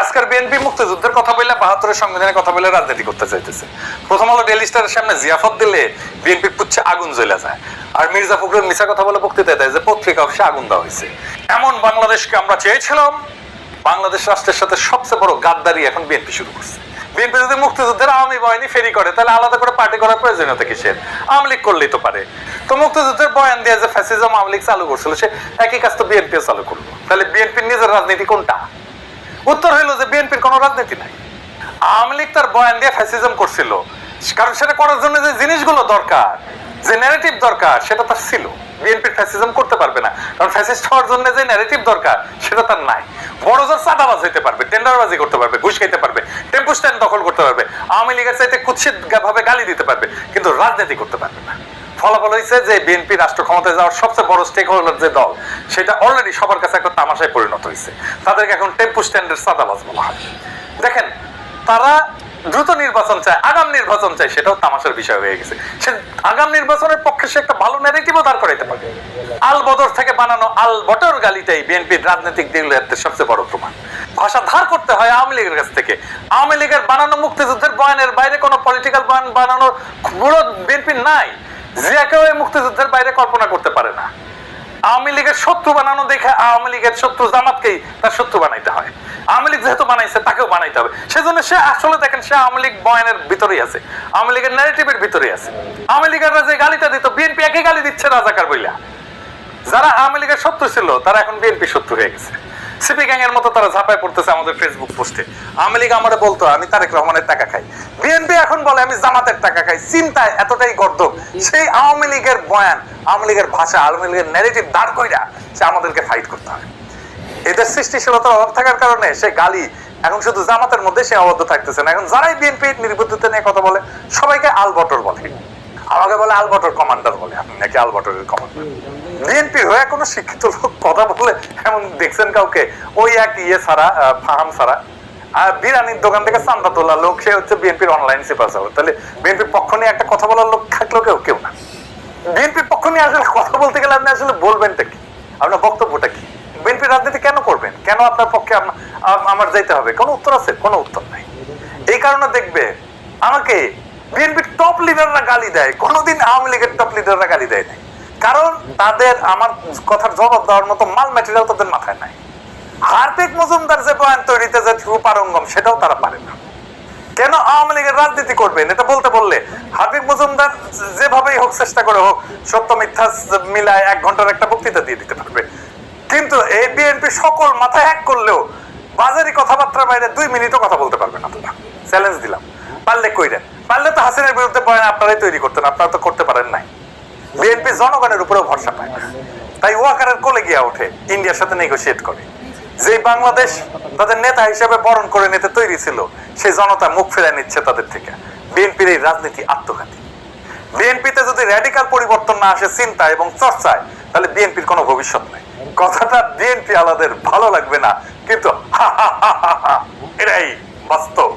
আজকের বিএনপি মুক্তিযুদ্ধের কথা বললে, বাহাত্তরের সংবিধানের কথা বলে রাজনীতি করতে চাইতেছে। প্রথম আলো ডেলি স্টারের সামনে জিয়াফত দিলে বিএনপি পুচ্ছে আগুন জ্বলে যায়। আর মির্জা ফখরুল মিশা কথা বলে বক্তৃতা দেয় যে পত্রিকা অফিসে আগুন দেওয়া হয়েছে। এমন বাংলাদেশকে আমরা চেয়েছিলাম, বাংলাদেশ রাষ্ট্রের সাথে সবচেয়ে বড় গাদ্দারি এখন বিএনপি শুরু করছে। বিএনপি যদি মুক্তিযুদ্ধের আওয়ামী বাহিনী ফেরি করে, তাহলে আলাদা করে পার্টি করার প্রয়োজনীয়তা কিসের? আওয়ামী লীগ করলেই তো পারে। তো মুক্তিযুদ্ধের বয়ান দিয়ে যে ফ্যাসিজম আওয়ামী লীগ চালু করছিল, সে একই কাজ তো বিএনপি চালু করল। তাহলে বিএনপির নিজের রাজনীতি কোনটা? উত্তর হইল যে বিএনপির কোনো রাজনীতি নাই। আওয়ামী লীগ তার বয়ান দিয়ে ফ্যাসিজম করছিল। কারণ সেটা করার জন্য যে জিনিসগুলো দরকার, যে ন্যারেটিভ দরকার, সেটা তার ছিল। বিএনপির ফ্যাসিজম করতে পারবে না। কারণ ফ্যাসিস্ট হওয়ার জন্য যে ন্যারেটিভ দরকার, সেটা তার নাই। বড় জোর চাঁদাবাজ হইতে পারবে, টেন্ডারবাজি করতে পারবে, ঘুষ খাইতে পারবে, টেম্পু স্ট্যান্ড দখল করতে পারবে, আওয়ামী লীগের চাইতে কুৎসিত ভাবে গালি দিতে পারবে, কিন্তু রাজনীতি করতে পারবে না। ফলাফল হয়েছে যে বিএনপি রাষ্ট্র ক্ষমতায় যাওয়ার সবচেয়ে বড় স্টেক হোল্ডার যে দল, সেটা অলরেডি সবার কাছে একটা তামাশায় পরিণত হয়েছে। তাদেরকে এখন টেম্পু স্ট্যান্ডের সাদাবাজ বলা হয়। দেখেন, তারা দ্রুত নির্বাচন চায়, আগাম নির্বাচন চায়, সেটাও তামাশার বিষয় হয়ে গেছে। সে আগাম নির্বাচনের পক্ষে সে একটা ভালো ন্যারেটিভও দাঁড় করাইতে পারে আল বদর থেকে বানানো আল বটর গালিটাই বিএনপির রাজনৈতিক দিগুলোর সবচেয়ে বড় প্রমাণ। ভাষা ধার করতে হয় আওয়ামী লীগের কাছ থেকে। আওয়ামী লীগের বানানো মুক্তিযুদ্ধের বয়ানের বাইরে কোনো পলিটিক্যাল বয়ান বানানোর বুড়ো বিএনপির নাই। জিয়াকেও এই মুক্তিযুদ্ধের বাইরে কল্পনা করতে পারে না। আওয়ামী লীগের শত্রু বানানো দেখে আওয়ামী লীগের শত্রু জামাতকেই তার শত্রু বানাইতে হয়। আওয়ামী লীগ যেহেতু বানাইছে, তাকেও বানাইতে হবে। সেজন্য সে আসলে দেখেন, সে আওয়ামী লীগ বয়ানের ভিতরেই আছে। আওয়ামী লীগের ন্যারেটিভের ভিতরেই আছে। আওয়ামী লীগেররা যে গালিটা দিত বিএনপি একই গালি দিচ্ছে রাজাকার বইলা। যারা আওয়ামী লীগের শত্রু ছিল, তারা এখন বিএনপি শত্রু হয়ে গেছে। সিপি গ্যাং এর মতো তারা ঝাঁপায় পড়তেছে আমাদের ফেসবুক পোস্টে। আওয়ামী লীগ আমারে বলতো, আমি তারেক রহমানের টাকা খাই। বিএনপি এখন বলে, আমি জামাতের টাকা খাই। চিন্তায় এতটাই গর্দব সেই আওয়ামী লীগের বয়ান, আওয়ামী লীগের ভাষা, আওয়ামী লীগের ন্যারেটিভ দাঁড় কইরা সে আমাদেরকে ফাইট করতে হয়। এদের সৃষ্টিশীলতার অভাব থাকার কারণে সে গালি, এখন শুধু জামাতের মধ্যে সে আবদ্ধ থাকতেছে না। এখন যারাই বিএনপি নির্বুদ্ধিতা নিয়ে কথা বলে, সবাইকে আল বটর বলে। আমাকে বলে আল বটর কমান্ডার বলে আপনি নাকি আল বটরের কমান্ডার বিএনপি হয়ে কোনো শিক্ষিত লোক কথা বলে এমন দেখছেন কাউকে? ওই এক ইয়ে আহ, ফাহাম ছাড়া। আর বিরানির দোকান থেকে চান্দা তোলা লোক সে হচ্ছে বিএনপির অনলাইন তাহলে বিএনপির পক্ষ নিয়ে একটা কথা বলার লোক কেউ কেউ না। বিএনপির পক্ষ নিয়ে আসলে কথা বলতে গেলে আপনি আসলে কি? আপনার বক্তব্যটা কি? বিএনপি রাজনীতি কেন করবেন? কেন আপনার পক্ষে আম- আম- আমার যাইতে হবে? কোনো উত্তর আছে? কোনো উত্তর নাই। এই কারণে দেখবে আমাকে বিএনপির টপ লিডাররা গালি দেয়। কোনোদিন আওয়ামী লীগের টপ লিডাররা গালি দেয় নাই। কারণ তাদের আমার কথার জবাব দেওয়ার মতো মাল ম্যাটেরিয়াল তাদের মাথায় নাই। হার্দিক মজুমদার যে বয়ান তৈরিতে যে পারঙ্গম, সেটাও তারা পারে না। কেন আওয়ামী লীগের রাজনীতি করবেন এটা বলতে বললে হাবিব মজুমদার যেভাবেই হোক চেষ্টা করে হোক, সত্য মিথ্যা মিলায় এক ঘণ্টার একটা বক্তৃতা দিয়ে দিতে পারবে। কিন্তু এই বিএনপি সকল মাথায় এক করলেও বাজারি কথাবার্তার বাইরে দুই মিনিটও কথা বলতে পারবে না তোরা চ্যালেঞ্জ দিলাম। পারলে পারলে তো হাসিনের বিরুদ্ধে বয়ান আপনারাই তৈরি করতেন, আপনারা তো করতে পারেন নাই। বিএনপি জনগণের উপরেও ভরসা পায় তাই ওয়াকারের কোলে গিয়া ওঠে, ইন্ডিয়ার সাথে নেগোসিয়েট করে। যে বাংলাদেশ তাদের নেতা হিসেবে বরণ করে নিতে তৈরি ছিল সেই জনতা মুখ ফেরা নিচ্ছে তাদের থেকে। বিএনপির এই রাজনীতি আত্মঘাতী। বিএনপিতে যদি র্যাডিক্যাল পরিবর্তন না আসে চিন্তা এবং চর্চায়, তাহলে বিএনপির কোনো ভবিষ্যৎ নেই। কথাটা বিএনপি আলাদের ভালো লাগবে না, কিন্তু এটাই বাস্তব।